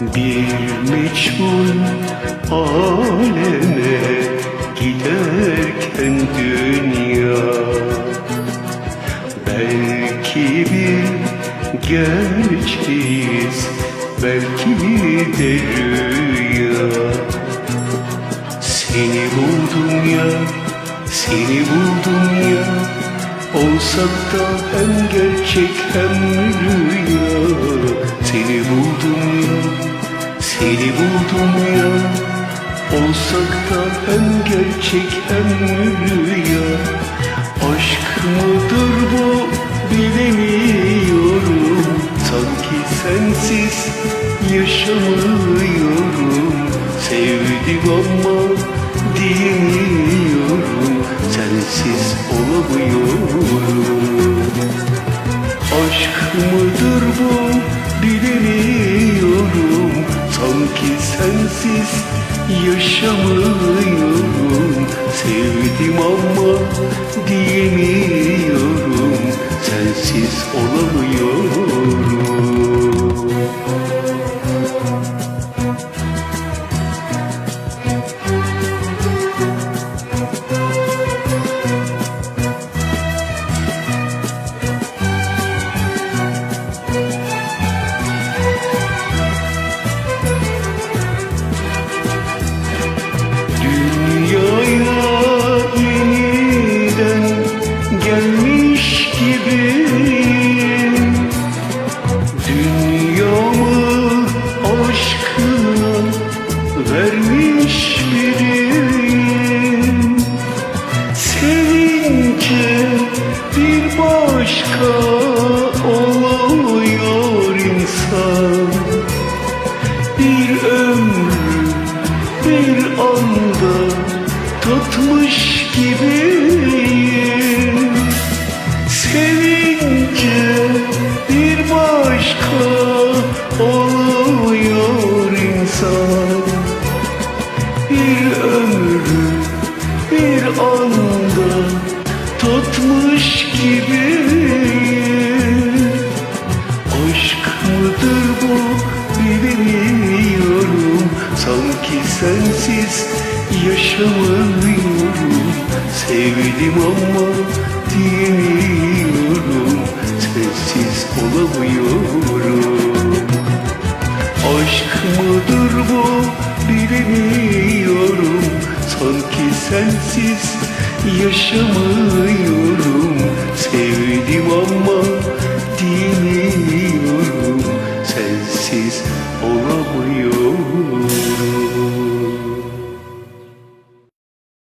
meçhul aleme giderken dünya. Belki bir gerçeğiz belki de rüya. Seni buldum ya, seni buldum ya. Olsak da hem gerçek hem rüya gerçek hem rüya Aşk mıdır bu bilemiyorum. Sanki sensiz yaşamıyorum. Sevdim ama diyemiyorum. Sensiz olamıyorum Sevdim ama diyemiyorum Sensiz olamıyorum tatmış gibiyim. Sevince bir başka oluyor insan. Bir ömrü bir anda tatmış gibiyim. Aşk mıdır bu bilemiyorum. Sanki sensiz yaşamıyorum Sevdim ama diyemiyorum Sensiz olamıyorum. Aşk mıdır bu bilemiyorum. Sanki sensiz yaşamıyorum. Sevdim ama diyemiyorum